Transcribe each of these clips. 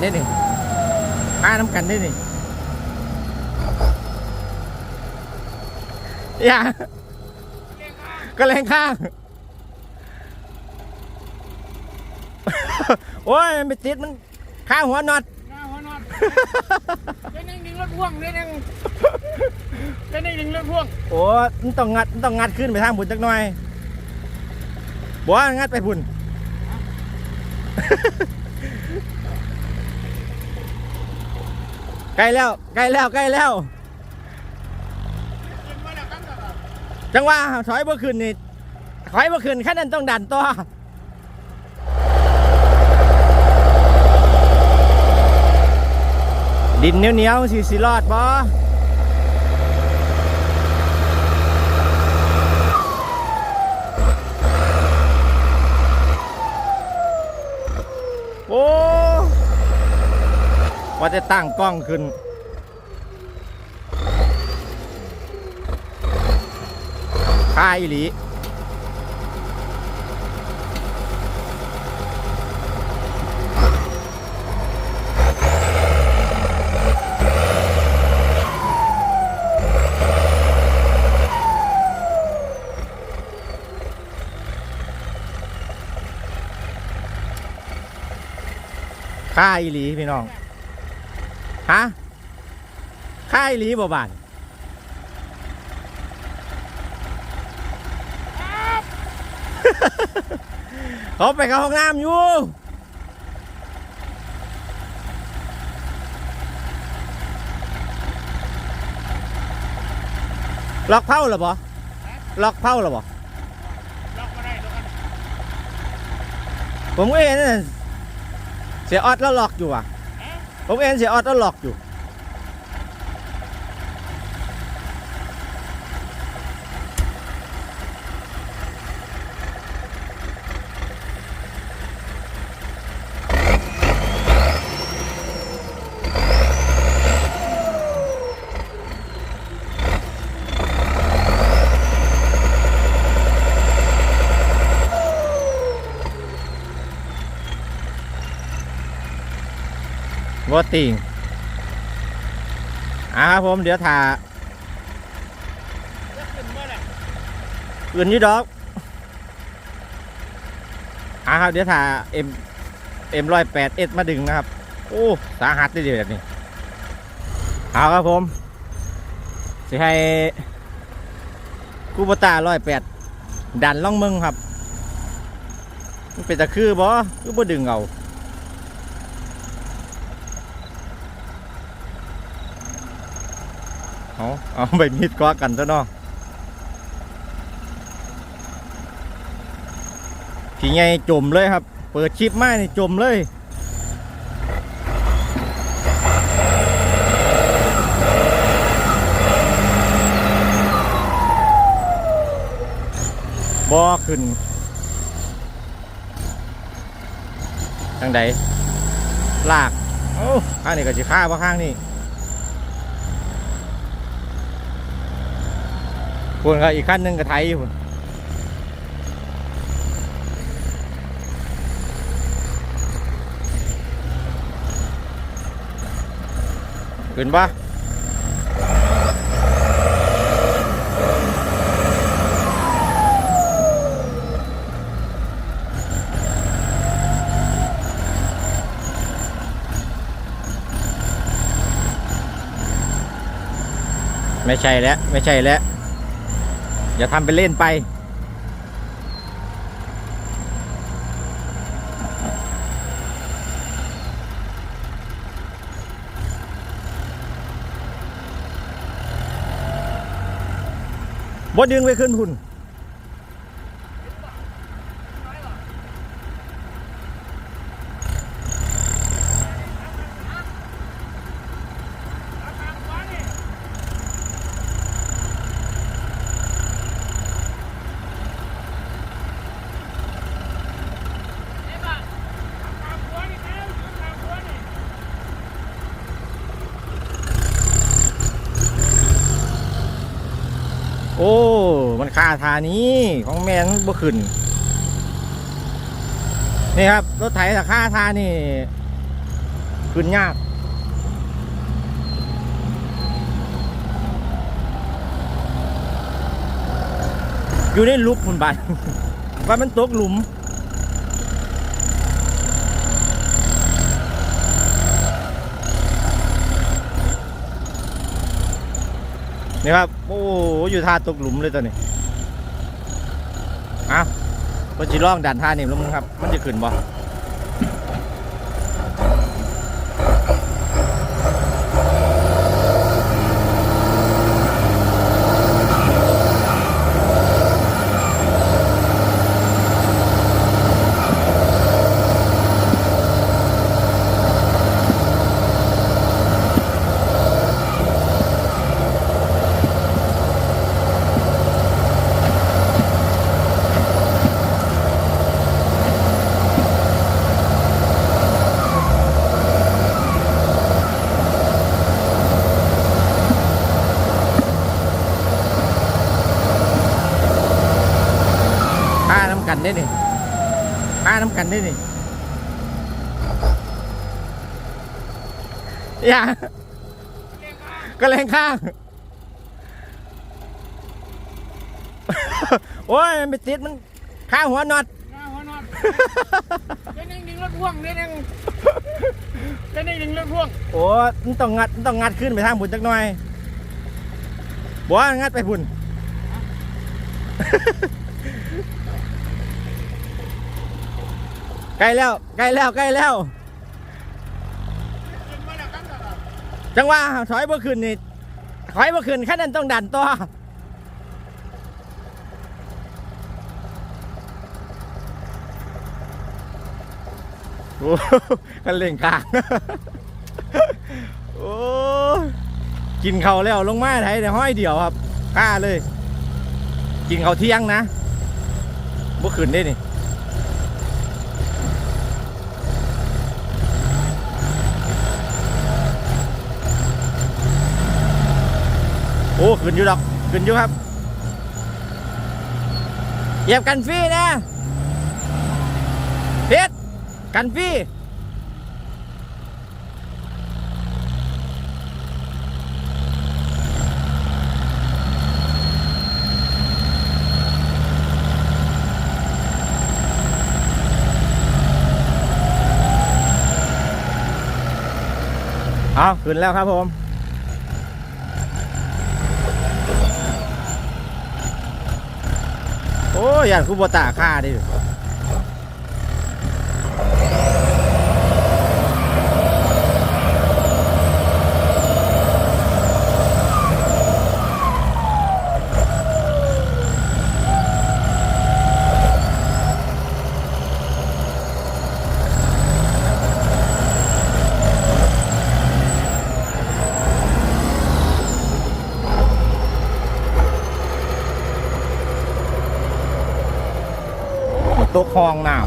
ได้นี่ค่าน้ำกันได้นี่อย่าก็แรงข้างโอ้ยมันไปติดมันข้างหัวน็อตหน้าหัวนอนเล่นหนึ่งรถพ่วงเล่นหนึ่งเล่นหนึ่งรถพ่วงโอ้ยมันต้องงัดมันต้องงัดขึ้นไปทางบุญจักหน่อยบอกว่างัดไปบุญ ใกล้แล้วใกล้แล้วใกล้แล้วเล่นมาข่อจังหวะถอยบ่ขึ้นนี่ถอยบ่ขึ้นแค่นั้นต้องดันต่อดินเหนียวๆสีสิรอดบ่โอ้ ว่าจะตั้งกล้องขึ้น ค่ายอีหลีค่ายอีหลีพี่น้อง ฮะค่ายอีหลีบ่บานเขาไปเข้าห้องน้ำอยู่ล็อกเผาหรอบ่ล็อกเผาหรอบ่ล็อกมาได้ผมก็เห็นนั่นเสียออดแล้วล็อกอยู่อะ ผมเองเสียออดแล้วหลอกอยู่ วอติงอ่าครับผมเดี๋ยวถ่าอื่นยี่ดอกอ่าครับเดี๋ยวถ่าเอ็มเอ็มร้อยแปดเอ็ดมาดึงนะครับ โอ้สาหัสได้เดียวแบบนี้เอาครับผมสิให้กูบตาร้อยแปดดันล่องมึงครับมันเป็นตะคือบ่คือบ่ดึงเอา เอาเอาใบมีดก้อกันซะเนาะทีไงจมเลยครับ เปิดชิปไม้นี่จมเลยบอขึ้นทางใดลาก โอ้ข้างนี้ก็จะฆ่าว่าข้างนี้ คุณครับอีกขั้นหนึ่งก็ไทยอยู่พุ่นขึ้นปะไม่ใช่แล้ว ไม่ใช่แล้ว อย่าทำเป็นเล่นไป บ่ดึงไปขึ้นหุ่น โอ้ มันค่าทานี้ของแมนบ่ขึ้น นี่ครับ รถไถแต่คาทานี่ ขึ้นยากอยู่ในลุกคุณบานว่ามันตกหลุม นี่ครับ โอ้โหอยู่ท่าตกหลุมเลยตอนนี้เอ้าวก็จะล่องด่านท่านี่แล้วมึงครับ มันจะขึ้นบ่ ได้นี่ท่าน้ำกันได้นี่อย่าก็แรงข้าง โอ้ยมันไปติดมันข้างหัวน็อตหน้าหัวนอนเล่นดึงรถพ่วงเล่นดึงเล่นดึงรถพ่วงโอ้มันต้องงัดมันต้องงัดขึ้นไปทางบุญจักหน่อยบอกว่างัดไปบุญ ใกล้แล้วใกล้แล้วใกล้แล้ว จังหวะถอยเมื่อคืนนี่ถอยเมื่อคืนแค่นั้นต้องดันตัวโอ้กันเล่งกลางโอ้กินเขาแล้วลงมาไทยแต่ห้อยเดียวครับกล้าเลย กินเขาเที่ยงนะเมื่อคืนได้นี่ อ้ขึ้นอยู่ดอกขึ้นอยู่ครับเหยียบกันฟรีนะเพชรกันฟรีเอาขึ้นแล้วครับผม อ้ยยันคูบตาค่าดิ กคลองน้ำ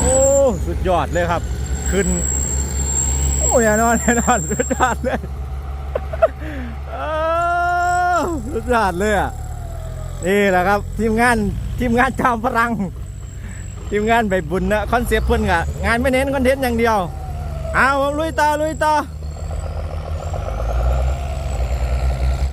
โอ้สุดยอดเลยครับ ขึ้น โอ้ยนอนแน่นอนสุดยอดเลยสุดยอดเลยอะ นี่แหละครับทีมงานทีมงานจอมพลัง ทีมงานใบบุญนะคอนเซปต์เพื่อนกะงานไม่เน้นคอนเทนต์อย่างเดียว เอาผมลุยต่อลุยต่อ